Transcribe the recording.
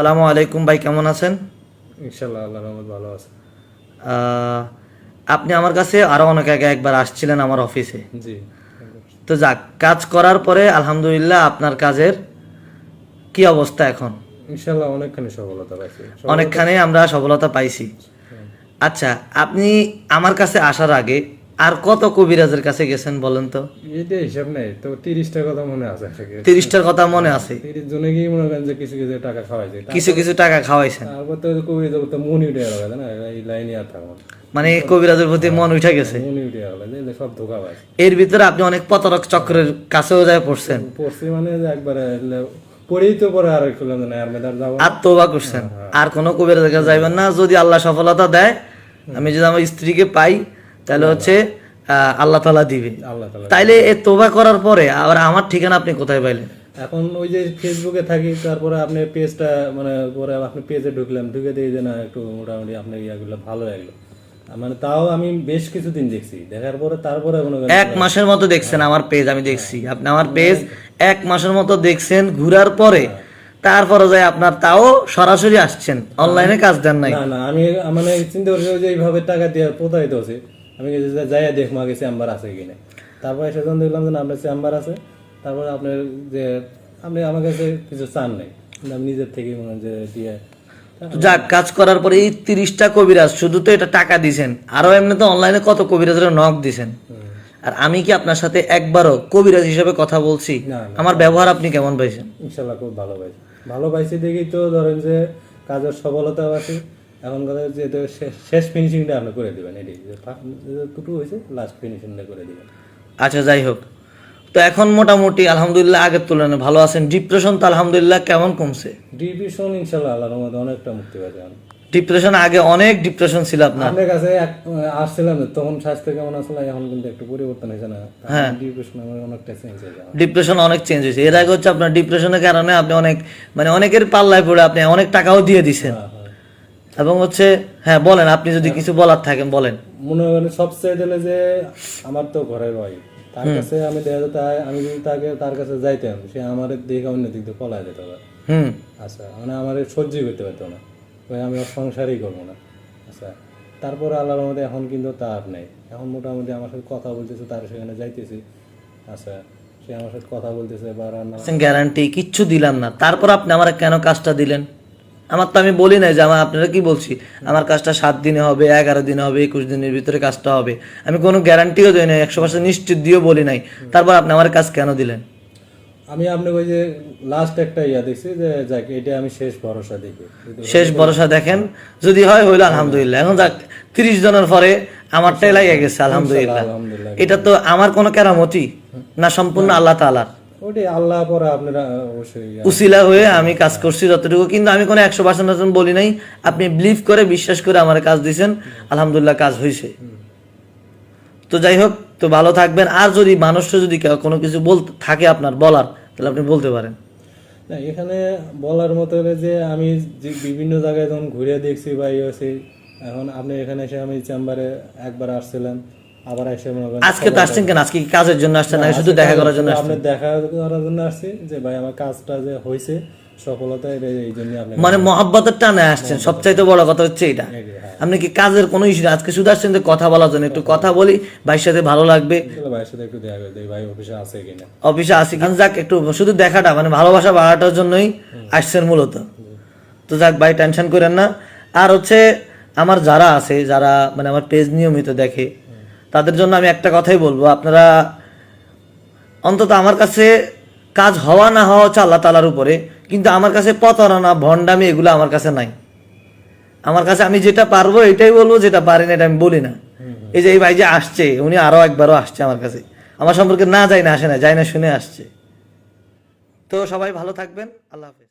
সালামু আলাইকুম ভাই কেমন আছেন? ইনশাল্লাহ আল্লাহ রহমত ভালো আছে। আপনি আমার কাছে আরও অনেক আগে একবার আসছিলেন আমার অফিসে। জি। তো যাক কাজ করার পরে আলহামদুলিল্লাহ আপনার কাজের কি অবস্থা এখন? ইনশাল্লাহ অনেকখানি সফলতা পাইছি। অনেকখানি আমরা সফলতা পাইছি। আচ্ছা আপনি আমার কাছে আসার আগে আর কত কবিরাজের কাছে গেছেন বলেন তো? এটা হিসাব নেই তো তিরিশটার কথা মনে আছে তিরিশটার কথা মনে আছে। তিরিশ জনে গিয়ে মনে করেন যে কিছু কিছু টাকা খাওয়াইছে কিছু কিছু টাকা খাওয়াইছেন। তারপর তো কবি তো মনি উঠে গেল না? এই লাইনে আর মানে কবিরাজের প্রতি মন উঠে গেছে। মনি উঠে এদের সব ধোকা পাইছে এর ভিতরে আপনি অনেক প্রতারক চক্রের কাছেও যায় পড়ছেন। পড়ছি মানে একবারে পড়েই তো পরে আর যে না আর মেদার যাব আর তোবা করছেন। আর কোনো কবিরাজের কাছে যাইবেন না যদি আল্লাহ সফলতা দেয় আমি যদি আমার স্ত্রীকে পাই তাহলে হচ্ছে আল্লাহ তালা দিবে। তাইলে এ তোবা করার পরে আবার আমার ঠিকানা আপনি কোথায় পাইলেন? এখন ওই যে ফেসবুকে থাকি তারপরে আপনি পেজটা মানে পরে আপনি পেজে ঢুকলাম ঢুকে দিয়ে যে না একটু মোটামুটি আপনার ইয়াগুলো ভালো লাগল। মানে তাও আমি বেশ কিছুদিন দেখছি। দেখার পরে তারপরে এক মাসের মতো দেখছেন আমার পেজ আমি দেখছি। আপনি আমার পেজ এক মাসের মতো দেখছেন ঘুরার পরে তারপরে যায় আপনার তাও সরাসরি আসছেন। অনলাইনে কাজ দেন নাই। না না আমি মানে চিন্তা করছি যে এইভাবে টাকা দিয়ে প্রতারিত হচ্ছে আমি যাই দেখব আগে চেম্বার আছে কিনা। তারপরে সেজন্য দেখলাম যে আপনার চেম্বার আছে তারপরে আপনার যে আপনি আমার কাছে কিছু চান নাই। আমি নিজের থেকে মনে যে দিয়ে যাক কাজ করার পরে এই তিরিশটা কবিরাজ শুধু তো এটা টাকা দিছেন আরও এমনি তো অনলাইনে কত কবিরাজের নক দিছেন। আর আমি কি আপনার সাথে একবারও কবিরাজ হিসেবে কথা বলছি? আমার ব্যবহার আপনি কেমন পাইছেন? ইনশাল্লাহ খুব ভালো পাইছি। ভালো পাইছি দেখেই তো ধরেন যে কাজের সফলতা আছে। এখন কথা হচ্ছে যে শেষ- ফিনিশিংটা আপনি করে দেবেন এটি। টুটু হয়েছে লাস্ট ফিনিশিংটা করে দেবেন। আচ্ছা যাই হোক। তো এখন মোটামুটি আলহামদুলিল্লাহ আগের তুলনায় ভালো আছেন। ডিপ্রেশন তো আলহামদুলিল্লাহ কেমন কমছে? ডিপ্রেশন ইনশাল্লাহ আল্লাহর মধ্যে অনেকটা মুক্তি পাইছে ডিপ্রেশন আগে অনেক ডিপ্রেশন ছিল আপনার। আপনার কাছে আসছিলাম তখন স্বাস্থ্য কেমন আসলে এখন কিন্তু একটু পরিবর্তন হয়েছে না। হ্যাঁ। ডিপ্রেশন আমার অনেকটা চেঞ্জ হয়েছে ডিপ্রেশন অনেক চেঞ্জ হয়েছে। এর আগে হচ্ছে আপনার ডিপ্রেশনের কারণে আপনি অনেক মানে অনেকের পাল্লায় পড়ে আপনি অনেক টাকাও দিয়ে দিছেন। হ্যাঁ, হ্যাঁ। এবং হচ্ছে হ্যাঁ বলেন আপনি যদি কিছু বলার থাকেন বলেন। মনে করেন সবচেয়ে দিলে যে আমার তো ঘরের ভাই। তার কাছে আমি দেখা যেত আমি যদি তাকে তার কাছে যাইতাম সে আমার দেখে অন্য দিক দিয়ে পলায় যেত। হুম। আচ্ছা মানে আমার সহ্যই করতে পারতো না। ওই আমি আর সংসারই করব না। আচ্ছা তারপরে আল্লাহর মধ্যে এখন কিন্তু তার নেই। এখন মোটামুটি আমার সাথে কথা বলতেছে তার সেখানে যাইতেছি। আচ্ছা সে আমার সাথে কথা বলতেছে বা রান্না গ্যারান্টি কিচ্ছু দিলাম না। তারপর আপনি আমার কেন কাজটা দিলেন? আমার তো আমি বলি নাই যে আমার আপনারা কি বলছি? আমার কাজটা সাত দিনে হবে এগারো দিনে হবে একুশ দিনের ভিতরে কাজটা হবে। আমি কোনো গ্যারান্টিও দিই নাই একশো পার্সেন্ট নিশ্চিত দিয়েও বলি নাই। তারপর আপনি আমার কাজ কেন দিলেন? আমি আপনাকে ওই যে লাস্ট একটা ইয়া দেখছি যে যাক এটা আমি শেষ ভরসা দেখি। শেষ ভরসা দেখেন। যদি হয় হইল আলহামদুলিল্লাহ। এখন যাক তিরিশ জনের পরে আমারটাই লাগে গেছে আলহামদুলিল্লাহ। আলহামদুলিল্লাহ। এটা তো আমার কোনো কেরামতি না সম্পূর্ণ আল্লাহ তালার ওটি আল্লাহ পরে আপনারা অবশ্যই উসিলা হয়ে আমি কাজ করছি যতটুকু কিন্তু আমি কোনো একশো পার্সেন্ট বলি নাই। আপনি বিলিভ করে বিশ্বাস করে আমার কাজ দিয়েছেন। আলহামদুলিল্লাহ কাজ হয়েছে। তো যাই হোক তো ভালো থাকবেন। আর যদি মানুষটা যদি কোনো কিছু বলতে থাকে আপনার বলার তাহলে আপনি বলতে পারেন। না এখানে বলার মতো যে আমি যে বিভিন্ন জায়গায় যখন ঘুরে দেখছি বা ইয়ে এখন আপনি এখানে এসে আমি চেম্বারে একবার আসছিলাম। আবার এসে মনে করেন আজকে তো আসছেন কেন? আজকে কি কাজের জন্য আসছেন নাকি শুধু দেখা করার জন্য আসছেন? আপনি দেখা করার জন্য আসছি যে ভাই আমার কাজটা যে হয়েছে সফলতা এটা এই জন্য আপনি মানে মহাব্বতের টানে আসছেন। সবচাইতে বড় কথা হচ্ছে এটা। আপনি কি কাজের কোনো ইস্যু আজকে শুধু আসছেন যে কথা বলার জন্য। একটু কথা বলি ভাইয়ের সাথে ভালো লাগবে। ভাইয়ের সাথে একটু দেখা করে ভাই অফিসে আছে কিনা। অফিসে আসি কিন্তু যাক একটু শুধু দেখাটা মানে ভালোবাসা বাড়াটার জন্যই আসছেন মূলত। তো যাক ভাই টেনশন করেন না। আর হচ্ছে আমার যারা আছে যারা মানে আমার পেজ নিয়মিত দেখে তাদের জন্য আমি একটা কথাই বলব আপনারা অন্তত আমার কাছে কাজ হওয়া না হওয়া হচ্ছে আল্লাহ তালার উপরে কিন্তু আমার কাছে প্রতারণা ভণ্ডামি এগুলো আমার কাছে নাই। আমার কাছে আমি যেটা পারব এটাই বলব যেটা পারি না এটা আমি বলি না। এই যে এই ভাই যে আসছে উনি আরও একবারও আসছে আমার কাছে। আমার সম্পর্কে না যায় না আসে না যায় না শুনে আসছে। তো সবাই ভালো থাকবেন আল্লাহ হাফেজ।